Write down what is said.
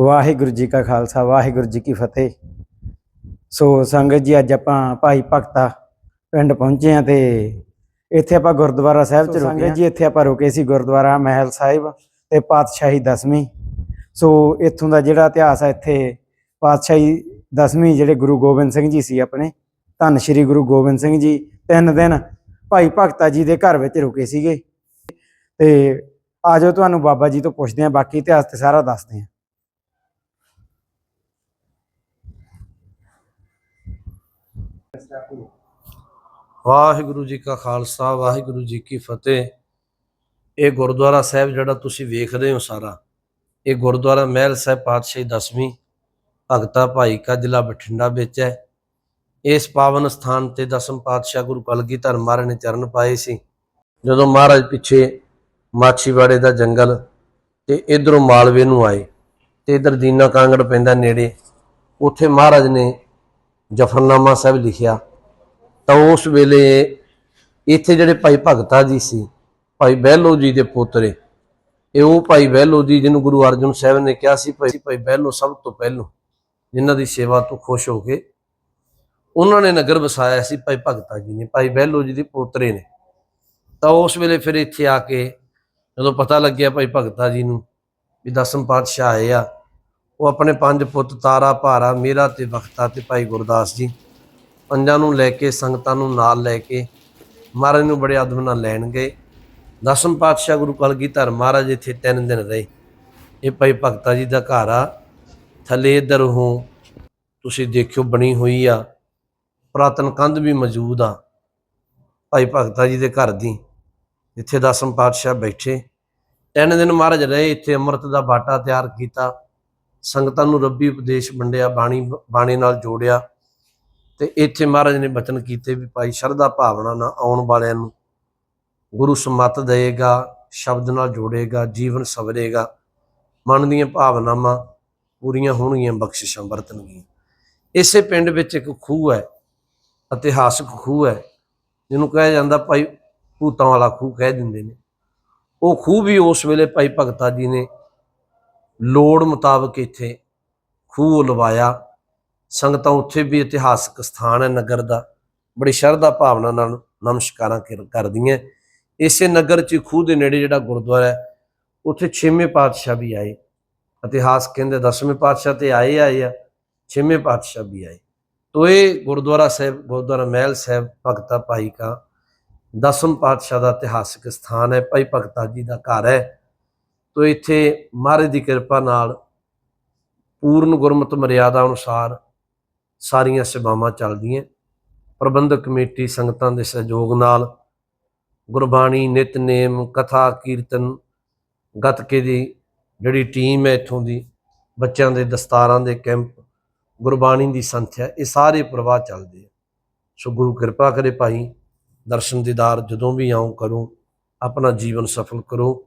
ਵਾਹਿਗੁਰੂ ਜੀ ਕਾ ਖਾਲਸਾ ਵਾਹਿਗੁਰੂ ਜੀ ਕੀ ਫਤਿਹ। ਸੋ ਸੰਗਤ ਜੀ ਅੱਜ ਆਪਾਂ ਭਾਈ ਭਗਤਾ ਪਿੰਡ ਪਹੁੰਚੇ ਆ ਤੇ ਇੱਥੇ ਆਪਾਂ ਗੁਰਦੁਆਰਾ ਸਾਹਿਬ ਚ ਰੁਕੇ ਜੀ ਇੱਥੇ ਆਪਾਂ ਰੁਕੇ ਸੀ ਗੁਰਦੁਆਰਾ ਮਹਿਲ ਸਾਹਿਬ ਤੇ ਪਾਤਸ਼ਾਹੀ ਦਸਵੀਂ। ਸੋ ਇੱਥੋਂ ਦਾ ਜਿਹੜਾ ਇਤਿਹਾਸ ਹੈ ਇੱਥੇ ਪਾਤਸ਼ਾਹੀ ਦਸਵੀਂ ਜਿਹੜੇ ਗੁਰੂ ਗੋਬਿੰਦ ਸਿੰਘ ਜੀ ਸੀ ਆਪਣੇ ਧੰਨ ਸ਼੍ਰੀ ਗੁਰੂ ਗੋਬਿੰਦ ਸਿੰਘ ਜੀ ਤਿੰਨ ਦਿਨ ਭਾਈ ਭਗਤਾ ਜੀ ਦੇ ਘਰ ਵਿੱਚ ਰੁਕੇ ਸੀਗੇ। ਤੇ ਆਜੋ ਤੁਹਾਨੂੰ ਬਾਬਾ ਜੀ ਤੋਂ ਪੁੱਛਦੇ ਹਾਂ ਬਾਕੀ ਇਤਿਹਾਸ ਤੇ ਸਾਰਾ ਦੱਸਦੇ ਹਾਂ। ਵਾਹਿਗੁਰੂ ਜੀ ਕਾ ਖਾਲਸਾ, ਵਾਹਿਗੁਰੂ ਜੀ ਕੀ ਫਤਿਹ। ਇਹ ਗੁਰਦੁਆਰਾ ਸਾਹਿਬ ਜਿਹੜਾ ਤੁਸੀਂ ਵੇਖਦੇ ਹੋ ਸਾਰਾ, ਇਹ ਗੁਰਦੁਆਰਾ ਮਹਿਲ ਸਾਹਿਬ ਪਾਤਸ਼ਾਹੀ ਦਸਵੀਂ ਭਗਤਾ ਭਾਈ ਕਾ ਜ਼ਿਲ੍ਹਾ ਬਠਿੰਡਾ ਵਿੱਚ ਹੈ। ਇਸ ਪਾਵਨ ਸਥਾਨ ਤੇ ਦਸਮ ਪਾਤਸ਼ਾਹ ਗੁਰੂ ਕਲਗੀਧਰ ਮਹਾਰਾਜ ਨੇ ਚਰਨ ਪਾਏ ਸੀ। ਜਦੋਂ ਮਹਾਰਾਜ ਪਿੱਛੇ ਮਾਛੀਵਾੜੇ ਦਾ ਜੰਗਲ ਤੇ ਇਧਰੋਂ ਮਾਲਵੇ ਨੂੰ ਆਏ ਤੇ ਇਧਰ ਦੀਨਾ ਕਾਂਗੜ ਪੈਂਦਾ ਨੇੜੇ, ਉੱਥੇ ਮਹਾਰਾਜ ਨੇ ਜਫਰਨਾਮਾ ਸਾਹਿਬ ਲਿਖਿਆ, ਤਾਂ ਉਸ ਵੇਲੇ ਇੱਥੇ ਜਿਹੜੇ ਭਾਈ ਭਗਤਾ ਜੀ ਸੀ, ਭਾਈ ਬਹਿਲੋ ਜੀ ਦੇ ਪੋਤਰੇ, ਇਹ ਉਹ ਭਾਈ ਬਹਿਲੋ ਜੀ ਜਿਹਨੂੰ ਗੁਰੂ ਅਰਜਨ ਸਾਹਿਬ ਨੇ ਕਿਹਾ ਸੀ ਭਾਈ ਭਾਈ ਬਹਿਲੋ ਸਭ ਤੋਂ ਪਹਿਲੋਂ, ਜਿਨ੍ਹਾਂ ਦੀ ਸੇਵਾ ਤੋਂ ਖੁਸ਼ ਹੋ ਕੇ ਉਹਨਾਂ ਨੇ ਨਗਰ ਵਸਾਇਆ ਸੀ ਭਾਈ ਭਗਤਾ ਜੀ ਨੇ, ਭਾਈ ਬਹਿਲੋ ਜੀ ਦੇ ਪੋਤਰੇ ਨੇ। ਤਾਂ ਉਸ ਵੇਲੇ ਫਿਰ ਇੱਥੇ ਆ ਕੇ ਜਦੋਂ ਪਤਾ ਲੱਗਿਆ ਭਾਈ ਭਗਤਾ ਜੀ ਨੂੰ ਵੀ ਦਸਮ ਪਾਤਸ਼ਾਹ ਆਏ ਆ ਉਹ ਆਪਣੇ ਪੰਜ ਪੁੱਤ ਤਾਰਾ, ਭਾਰਾ, ਮੇਰਾ ਤੇ ਵਖਤਾ ਤੇ ਭਾਈ ਗੁਰਦਾਸ ਜੀ ਪੰਜਾਂ ਨੂੰ ਲੈ ਕੇ, ਸੰਗਤਾਂ ਨੂੰ ਨਾਲ ਲੈ ਕੇ ਮਹਾਰਾਜ ਨੂੰ ਬੜੇ ਆਦਮ ਨਾਲ ਲੈਣ ਗਏ। ਦਸਮ ਪਾਤਸ਼ਾਹ ਗੁਰੂ ਕਲਗੀਧਰ ਮਹਾਰਾਜ ਇੱਥੇ ਤਿੰਨ ਦਿਨ ਰਹੇ। ਇਹ ਭਾਈ ਭਗਤਾ ਜੀ ਦਾ ਘਰ ਆ। ਥੱਲੇ ਇਧਰ ਹੋ, ਤੁਸੀਂ ਦੇਖਿਓ ਬਣੀ ਹੋਈ ਆ। ਪੁਰਾਤਨ ਕੰਧ ਵੀ ਮੌਜੂਦ ਆ ਭਾਈ ਭਗਤਾ ਜੀ ਦੇ ਘਰ ਦੀ। ਇੱਥੇ ਦਸਮ ਪਾਤਸ਼ਾਹ ਬੈਠੇ। ਤਿੰਨ ਦਿਨ ਮਹਾਰਾਜ ਰਹੇ, ਇੱਥੇ ਅੰਮ੍ਰਿਤ ਦਾ ਬਾਟਾ ਤਿਆਰ ਕੀਤਾ। ਸੰਗਤਾਂ ਨੂੰ ਰੱਬੀ ਉਪਦੇਸ਼ ਵੰਡਿਆ, ਬਾਣੀ ਬਾਣੀ ਨਾਲ ਜੋੜਿਆ। ਤੇ ਇੱਥੇ ਮਹਾਰਾਜ ਨੇ ਬਚਨ ਕੀਤੇ ਵੀ ਭਾਈ ਸ਼ਰਧਾ ਭਾਵਨਾ ਨਾਲ ਆਉਣ ਵਾਲਿਆਂ ਨੂੰ ਗੁਰੂ ਸਮਤ ਦੇਗਾ ਸ਼ਬਦ ਨਾਲ ਜੋੜੇਗਾ, ਜੀਵਨ ਸਵਰੇਗਾ। ਮਨ ਦੀਆਂ ਭਾਵਨਾਵਾਂ ਪੂਰੀਆਂ ਹੋਣਗੀਆਂ, ਬਖਸ਼ਿਸ਼ਾਂ ਵਰਤਣਗੀਆਂ। ਇਸੇ ਪਿੰਡ ਵਿੱਚ ਇੱਕ ਖੂਹ ਹੈ, ਇਤਿਹਾਸਕ ਖੂਹ ਹੈ, ਜਿਹਨੂੰ ਕਿਹਾ ਜਾਂਦਾ ਭਾਈ ਭੂਤਾਂ ਵਾਲਾ ਖੂਹ ਕਹਿ ਦਿੰਦੇ ਨੇ। ਉਹ ਖੂਹ ਵੀ ਉਸ ਵੇਲੇ ਭਾਈ ਭਗਤਾ ਜੀ ਨੇ ਲੋੜ ਮੁਤਾਬਕ ਇੱਥੇ ਖੂਹ ਲਵਾਇਆ। ਸੰਗਤਾਂ ਉੱਥੇ ਵੀ ਇਤਿਹਾਸਕ ਸਥਾਨ ਹੈ ਨਗਰ ਦਾ। ਬੜੀ ਸ਼ਰਧਾ ਭਾਵਨਾ ਨਾਲ ਨਮਸਕਾਰਾਂ ਕਰ- ਕਰਦੀਆਂ। ਇਸੇ ਨਗਰ ਚ ਖੂਹ ਦੇ ਨੇੜੇ ਜਿਹੜਾ ਗੁਰਦੁਆਰਾ ਹੈ, ਉੱਥੇ ਛੇਵੇਂ ਪਾਤਸ਼ਾਹ ਵੀ ਆਏ। ਇਤਿਹਾਸ ਕਹਿੰਦੇ ਦਸਵੇਂ ਪਾਤਸ਼ਾਹ ਤੇ ਆਏ ਆਏ ਆ, ਛੇਵੇਂ ਪਾਤਸ਼ਾਹ ਵੀ ਆਏ। ਤੋ ਇਹ ਗੁਰਦੁਆਰਾ ਸਾਹਿਬ, ਗੁਰਦੁਆਰਾ ਮਹਿਲ ਸਾਹਿਬ, ਭਗਤਾ ਭਾਈ ਕਾ ਦਸਮ ਪਾਤਸ਼ਾਹ ਦਾ ਇਤਿਹਾਸਕ ਸਥਾਨ ਹੈ। ਭਾਈ ਭਗਤਾ ਜੀ ਦਾ ਘਰ ਹੈ। ਤੋ ਇੱਥੇ ਮਹਾਰਾਜ ਦੀ ਕਿਰਪਾ ਨਾਲ ਪੂਰਨ ਗੁਰਮਤਿ ਮਰਿਆਦਾ ਅਨੁਸਾਰ ਸਾਰੀਆਂ ਸੇਵਾਵਾਂ ਚੱਲਦੀਆਂ। ਪ੍ਰਬੰਧਕ ਕਮੇਟੀ ਸੰਗਤਾਂ ਦੇ ਸਹਿਯੋਗ ਨਾਲ ਗੁਰਬਾਣੀ ਨਿਤਨੇਮ ਕਥਾ, ਕੀਰਤਨ, ਗੱਤਕੇ ਦੀ ਜਿਹੜੀ ਟੀਮ ਹੈ ਇੱਥੋਂ ਦੀ, ਬੱਚਿਆਂ ਦੇ ਦਸਤਾਰਾਂ ਦੇ ਕੈਂਪ, ਗੁਰਬਾਣੀ ਦੀ ਸੰਥਿਆ, ਇਹ ਸਾਰੇ ਪ੍ਰਵਾਹ ਚੱਲਦੇ ਆ। ਸੋ ਗੁਰੂ ਕਿਰਪਾ ਕਰੇ ਭਾਈ, ਦਰਸ਼ਨ ਦੀਦਾਰ ਜਦੋਂ ਵੀ ਆਉਂ ਕਰੋ, ਆਪਣਾ ਜੀਵਨ ਸਫਲ ਕਰੋ।